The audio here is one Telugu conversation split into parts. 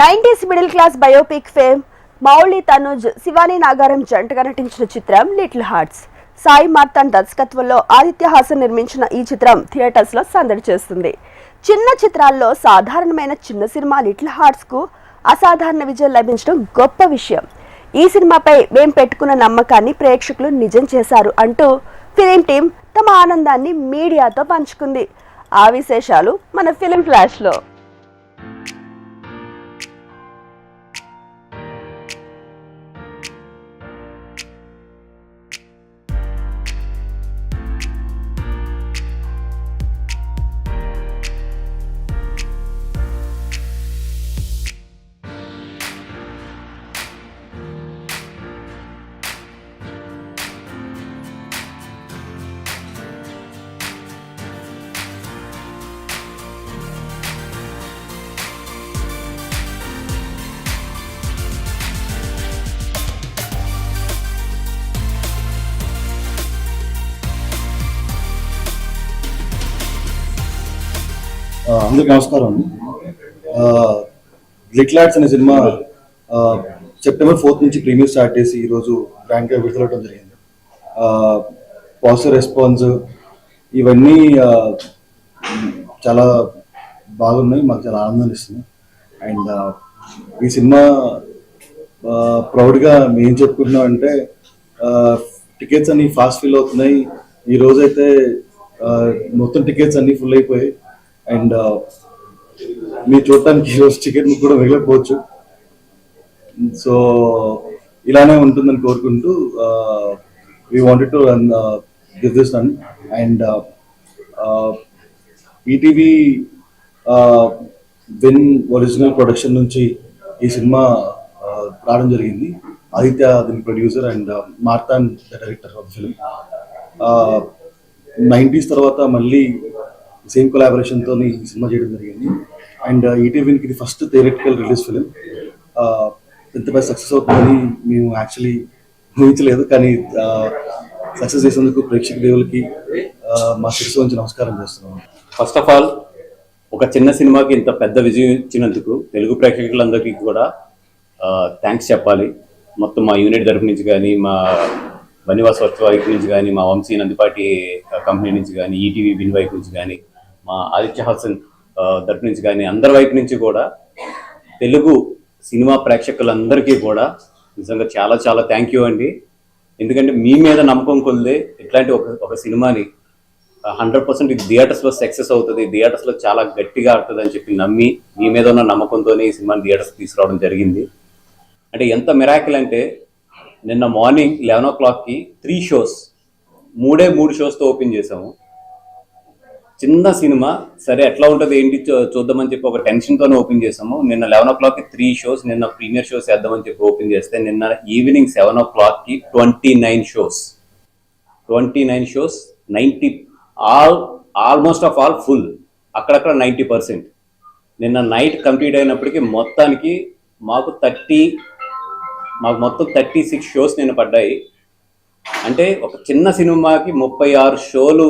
Nineties middle class biopic fame Mouli Tanuj Shivani Nagaram జంటగా నటించిన చిత్రం లిటిల్ హార్ట్స్. సాయి మార్తాన్ దర్శకత్వంలో ఆదిత్య హాసన్ నిర్మించిన ఈ చిత్రం థియేటర్స్లో సందడి చేస్తుంది. చిన్న చిత్రాల్లో సాధారణమైన చిన్న సినిమా లిటిల్ హార్ట్స్కు అసాధారణ విజయం లభించడం గొప్ప విషయం. ఈ సినిమాపై మేం పెట్టుకున్న నమ్మకాన్ని ప్రేక్షకులు నిజం చేశారు అంటూ ఫిలిం టీం తమ ఆనందాన్ని మీడియాతో పంచుకుంది. ఆ విశేషాలు మన ఫిలిం ఫ్లాష్లో. అందరికి నమస్కారం అండి. లిట్లాడ్స్ అనే సినిమా సెప్టెంబర్ ఫోర్త్ నుంచి ప్రీమియర్ స్టార్ట్ చేసి ఈరోజు గ్రాండ్గా విడుదలవడం జరిగింది. పాజిటివ్ రెస్పాన్స్ ఇవన్నీ చాలా బాగున్నాయి మాకు చాలా ఆనందాన్ని ఇస్తుంది అండ్ ఈ సినిమా ప్రౌడ్గా మేము చెప్పుకుంటున్నాం అంటే టికెట్స్ అన్ని ఫాస్ట్ ఫిల్ అవుతున్నాయి. ఈ రోజైతే మొత్తం టికెట్స్ అన్ని ఫుల్ అయిపోయాయి. అండ్ uh, మీరు చూడటానికి ఈరోజు టికెట్ కూడా మిగలకపోవచ్చు సో ఇలానే ఉంటుందని కోరుకుంటూ we wanted to give this run and ETV Win original production నుంచి ఈ సినిమా uh, రావడం జరిగింది. ఆదిత్య దీని producer and Marthand director of film nineties తర్వాత మళ్ళీ సేమ్ కొలాబరేషన్తో ఈ సినిమా చేయడం జరిగింది. అండ్ uh, ఈటీవీకి ఇది ఫస్ట్ థియరటికల్ రిలీజ్ ఫిలిం ఎంత పెద్ద సక్సెస్ అవుతుందని మేము యాక్చువల్లీ ఊహించలేదు కానీ uh, సక్సెస్ చేసేందుకు ప్రేక్షక దేవులకి uh, మా శిరస్సు నుంచి నమస్కారం చేస్తున్నాం. ఫస్ట్ ఆఫ్ ఆల్ ఒక చిన్న సినిమాకి ఇంత పెద్ద విజయం ఇచ్చినందుకు తెలుగు ప్రేక్షకులందరికీ కూడా థ్యాంక్స్ చెప్పాలి. మొత్తం మా యూనిట్ తరపు నుంచి కానీ మా బనివాస్ వర్క్ వైపు నుంచి కానీ మా వంశీ నందిపాటి కంపెనీ నుంచి కానీ ఈటీవీ విన్ వైపు నుంచి కానీ మా ఆదిత్య హాసన్ తరపు నుంచి కానీ అందరి వైపు నుంచి కూడా తెలుగు సినిమా ప్రేక్షకులందరికీ కూడా నిజంగా చాలా చాలా థ్యాంక్ యూ అండి. ఎందుకంటే మీ మీద నమ్మకం కొలిదే ఇట్లాంటి ఒక ఒక సినిమాని హండ్రెడ్ పర్సెంట్ ఇది థియేటర్స్లో సక్సెస్ అవుతుంది థియేటర్స్లో చాలా గట్టిగా ఆడుతుంది అని చెప్పి నమ్మి మీ మీద ఉన్న నమ్మకంతోనే ఈ సినిమాని థియేటర్స్ తీసుకురావడం జరిగింది. అంటే ఎంత మిరాకిల్ అంటే నిన్న మార్నింగ్ లెవెన్ ఓ క్లాక్కి త్రీ షోస్ మూడే మూడు షోస్తో ఓపెన్ చేసాము చిన్న సినిమా సరే ఎట్లా ఉంటుంది ఏంటి చూద్దామని చెప్పి ఒక టెన్షన్తోనే ఓపెన్ చేసాము నిన్న లెవెన్ ఓ క్లాక్కి త్రీ షోస్ నిన్న ప్రీమియర్ షోస్ వేద్దామని చెప్పి ఓపెన్ చేస్తే నిన్న ఈవినింగ్ సెవెన్ ఓ క్లాక్కి twenty nine shows twenty nine shows ninety all almost of all full అక్కడక్కడ నైంటీ పర్సెంట్ నిన్న నైట్ కంప్లీట్ అయినప్పటికీ మొత్తానికి మాకు థర్టీ మాకు మొత్తం థర్టీ సిక్స్ షోస్ నేను పడ్డాయి. అంటే ఒక చిన్న సినిమాకి ముప్పై ఆరు షోలు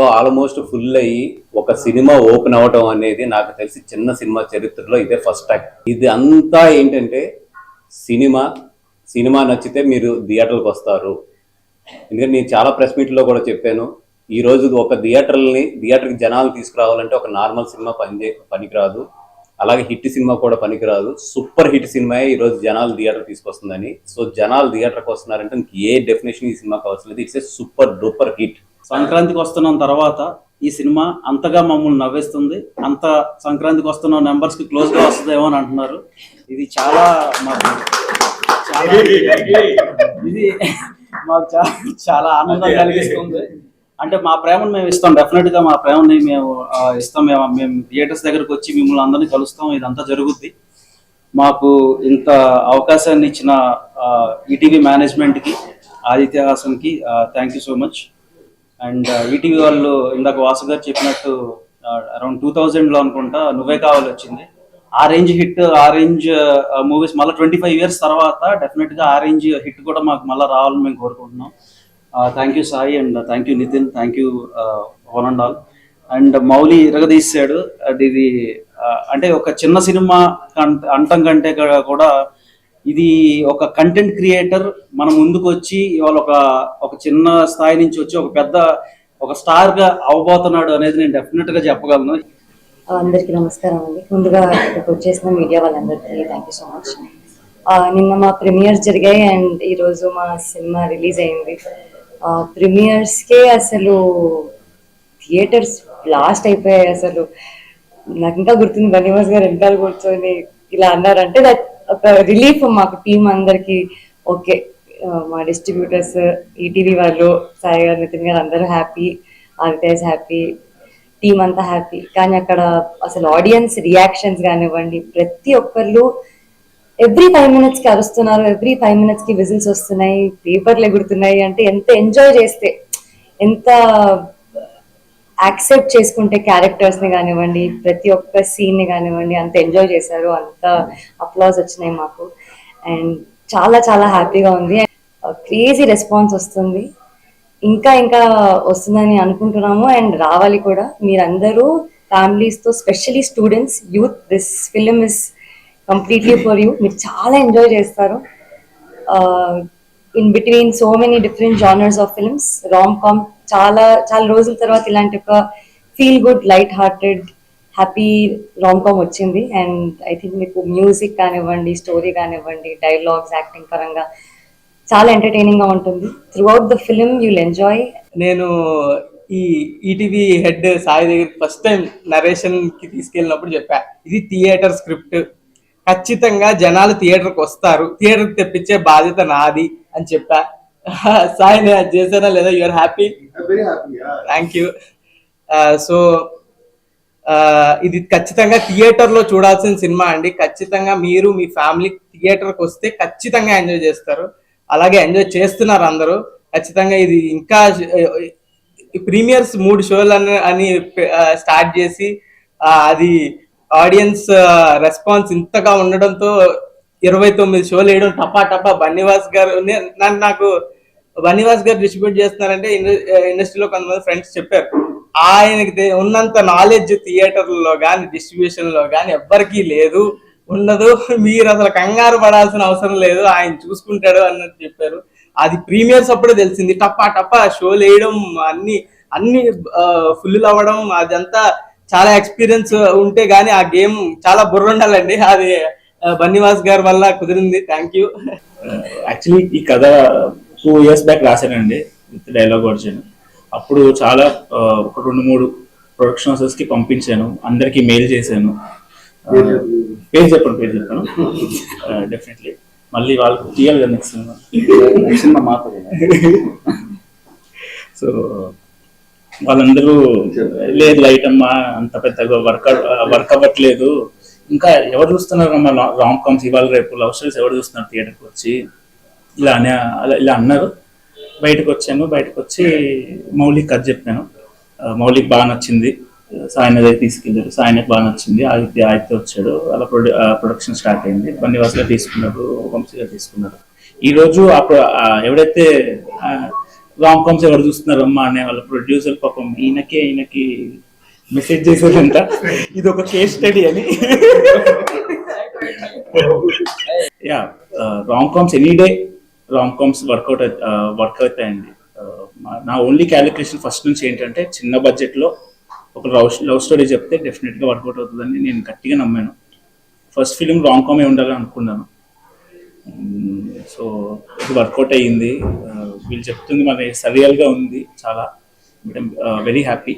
సో ఆల్మోస్ట్ ఫుల్ అయ్యి ఒక సినిమా ఓపెన్ అవ్వడం అనేది నాకు తెలిసి చిన్న సినిమా చరిత్రలో ఇదే ఫస్ట్ టైం. ఇది అంతా ఏంటంటే సినిమా సినిమా నచ్చితే మీరు థియేటర్కి వస్తారు. ఎందుకంటే నేను చాలా ప్రెస్ మీట్లో కూడా చెప్పాను ఈ రోజు ఒక థియేటర్ని థియేటర్కి జనాలు తీసుకురావాలంటే ఒక నార్మల్ సినిమా పనిచే పనికిరాదు. అలాగే హిట్ సినిమా కూడా పనికిరాదు. సూపర్ హిట్ సినిమా ఈ రోజు జనాలు థియేటర్ తీసుకొస్తుందని. సో జనాలు థియేటర్కి వస్తున్నారంటే ఇంక ఏ డెఫినేషన్ ఈ సినిమాకి అవసరం లేదు. It's a super duper hit. సంక్రాంతికి వస్తున్నాం తర్వాత ఈ సినిమా అంతగా మమ్మల్ని నవ్వేస్తుంది. అంత సంక్రాంతికి వస్తున్న నెంబర్స్కి క్లోజ్గా వస్తుందేమో అని అంటున్నారు. ఇది చాలా మాకు చాలా ఇది మాకు చాలా చాలా ఆనందం కలిగిస్తుంది. అంటే మా ప్రేమను మేము ఇస్తాం. డెఫినెట్గా మా ప్రేమని మేము ఇస్తాం. మేము మేము థియేటర్స్ దగ్గరకు వచ్చి మిమ్మల్ని అందరినీ కలుస్తాం. ఇదంతా జరుగుద్ది. మాకు ఇంత అవకాశాన్ని ఇచ్చిన ఈటీవీ మేనేజ్మెంట్కి Aditya హాసన్కి thank you so much and ETV వాళ్ళు ఇందాక వాసు గారు చెప్పినట్టు అరౌండ్ టూ థౌజండ్లో అనుకుంటా నువ్వే కావాలి వచ్చింది ఆ రేంజ్ హిట్ ఆ రేంజ్ మూవీస్ మళ్ళీ ట్వంటీ ఫైవ్ ఇయర్స్ తర్వాత డెఫినెట్గా ఆ రేంజ్ హిట్ కూడా మాకు మళ్ళీ రావాలని మేము కోరుకుంటున్నాం. Thank you Sai and thank you Nitin thank you one and all and Mouli ఇరగదీశాడు. అది ఇది అంటే ఒక చిన్న సినిమా అంటం కంటే కూడా ఇది ఒక కంటెంట్ క్రియేటర్ మన ముందుకు వచ్చి ఇవాళ ఒక ఒక చిన్న స్థాయి నుంచి వచ్చి ఒక పెద్ద ఒక స్టార్గా అవబోతున్నాడు అనేది నేను డెఫినెట్గా చెప్పగలను. అందరికీ నమస్కారం అండి. ముందుగా ఇక్కడికి వచ్చేసిన మీడియా వాళ్ళందరికీ థ్యాంక్ యూ సో మచ్ నిన్న మా ప్రీమియర్స్ జరిగాయి అండ్ ఈరోజు మా సినిమా రిలీజ్ అయింది. ప్రీమియర్స్కే అసలు థియేటర్స్ బ్లాస్ట్ అయిపోయాయి అసలు. నాకు ఇంకా గుర్తుంది బనీవాస్ గారు వెనకాల కూర్చొని ఇలా అన్నారంటే దట్ ఒక రిలీఫ్ మాకు టీం అందరికి. ఓకే మా డిస్ట్రిబ్యూటర్స్ ఈటీవీ వాళ్ళు సాయి గారు నితిన్ గారు అందరూ హ్యాపీ ఆదిత్యస్ హ్యాపీ టీం అంతా హ్యాపీ కానీ అక్కడ అసలు ఆడియన్స్ రియాక్షన్స్ కానివ్వండి ప్రతి ఒక్కళ్ళు ఎవ్రీ ఫైవ్ మినిట్స్కి అరుస్తున్నారు ఎవ్రీ ఫైవ్ మినిట్స్కి విజిల్స్ వస్తున్నాయి పేపర్లు ఎగురుతున్నాయి అంటే ఎంత ఎంజాయ్ చేస్తే ఎంత యాక్సెప్ట్ చేసుకుంటే క్యారెక్టర్స్ని కానివ్వండి ప్రతి ఒక్క సీన్ని కానివ్వండి అంత ఎంజాయ్ చేశారు అంత అప్లాస్ వచ్చినాయి మాకు. అండ్ చాలా చాలా హ్యాపీగా ఉంది. Uh, క్రేజీ రెస్పాన్స్ వస్తుంది. ఇంకా ఇంకా వస్తుందని అనుకుంటున్నాము. అండ్ రావాలి కూడా. మీరందరూ ఫ్యామిలీస్తో specially students youth this film is completely for you మీరు చాలా ఎంజాయ్ చేస్తారు. In between so many different genres of films rom com చాలా చాలా రోజుల తర్వాత ఇలాంటి ఒక feel good lighthearted happy rom com వచ్చింది. అండ్ ఐ థింక్ మీకు మ్యూజిక్ కానివ్వండి స్టోరీ కానివ్వండి డైలాగ్స్ యాక్టింగ్ పరంగా చాలా ఎంటర్టైనింగ్గా ఉంటుంది. Throughout the film you'll enjoy నేను ఈ ఈటీవీ హెడ్ సాయి దగ్గరికి ఫస్ట్ టైం నరేషన్కి తీసుకెళ్ళినప్పుడు చెప్పా ఇది థియేటర్ స్క్రిప్ట్ ఖచ్చితంగా జనాలు థియేటర్కి వస్తారు. థియేటర్కి తెప్పించే బాధ్యత నాది అని చెప్పా. సాయి నేను అది చేశానా లేదా you're happy thank you so ఇది ఖచ్చితంగా థియేటర్లో చూడాల్సిన సినిమా అండి. ఖచ్చితంగా మీరు మీ ఫ్యామిలీ థియేటర్కి వస్తే ఖచ్చితంగా ఎంజాయ్ చేస్తారు. అలాగే ఎంజాయ్ చేస్తున్నారు అందరూ. ఖచ్చితంగా ఇది ఇంకా ప్రీమియర్స్ మూడు షోలు అని అని స్టార్ట్ చేసి అది ఆడియన్స్ రెస్పాన్స్ ఇంతగా ఉండడంతో ఇరవై తొమ్మిది షోలు వేయడం టపా టపా. బన్నీవాస్ గారు నన్ను నాకు బన్నీవాస్ గారు డిస్ట్రిబ్యూట్ చేస్తున్నారంటే ఇండస్ట్రీలో కొంతమంది ఫ్రెండ్స్ చెప్పారు. ఆయనకి ఉన్నంత నాలెడ్జ్ థియేటర్లలో కానీ డిస్ట్రిబ్యూషన్లో కానీ ఎవ్వరికీ లేదు. ఉండదు. మీరు అసలు కంగారు పడాల్సిన అవసరం లేదు. ఆయన చూసుకుంటాడు అన్నట్టు చెప్పారు. అది ప్రీమియర్స్ అప్పుడే తెలిసింది. టప్పా టప్పా షోలు వేయడం అన్ని అన్ని ఫుల్ అవ్వడం అదంతా చాలా ఎక్స్పీరియన్స్ ఉంటే గానీ ఆ గేమ్ చాలా బుర్ర ఉండాలండి. అది బన్నీవాస్ గారి వల్ల కుదిరింది. థ్యాంక్ యూ యాక్చువల్లీ ఈ కథ టూ ఇయర్స్ బ్యాక్ రాశానండి విత్ డైలాగ్ వర్జన్ అప్పుడు చాలా ఒక రెండు మూడు ప్రొడక్షన్ హౌసెస్కి పంపించాను అందరికి మెయిల్ చేశాను. పేరు చెప్పండి. పేరు చెప్పాను డెఫినెట్లీ మళ్ళీ వాళ్ళకి తీయాలి కదా నెక్స్ట్ సినిమా మాకు సో వాళ్ళందరూ లేదు లైట్ అమ్మా అంత పెద్దగా వర్క్ వర్క్ అవ్వట్లేదు. ఇంకా ఎవరు చూస్తున్నారు అమ్మా? రామ్ కామ్స్ ఇవాళ రేపు లవ్ స్టోరీస్ ఎవరు చూస్తున్నారు? థియేటర్కి వచ్చి? ఇలా అనే అలా ఇలా అన్నారు. బయటకు వచ్చాను బయటకు వచ్చి మౌలిక్ కథ చెప్పాను. మౌలిక్ బాగా నచ్చింది. సాయన దగ్గర తీసుకెళ్ళారు సాయనకు బాగా నచ్చింది. ఆదిత్య ఆదిత్య వచ్చాడు. అలా ప్రొడ్యూ ప్రొడక్షన్ స్టార్ట్ అయింది. కొన్ని గారు తీసుకున్నారు. వంశీగా తీసుకున్నారు. ఈ రోజు ఆ ఎవడైతే రామ్ కామ్స్ ఎవరు చూస్తున్నారు అమ్మా అనే వాళ్ళ ప్రొడ్యూసర్ పాపం ఈయనకే ఈయనకి మెసేజ్ చేశారంట ఇది ఒక కేస్ స్టడీ అని yeah rom coms any day rom coms workout work అవుతాయండి. Uh, నా ఓన్లీ క్యాలిక్యులేషన్ ఫస్ట్ నుంచి ఏంటంటే చిన్న బడ్జెట్లో ఒక లవ్ లవ్ స్టోరీ చెప్తే డెఫినెట్గా వర్కౌట్ అవుతుందని నేను గట్టిగా నమ్మాను. ఫస్ట్ ఫిలిం రామ్ కామే ఉండాలని అనుకున్నాను. సో ఇది వర్కౌట్ అయ్యింది. Uh, వీళ్ళు చెప్తుంది మన సరియల్గా ఉంది చాలా. Very happy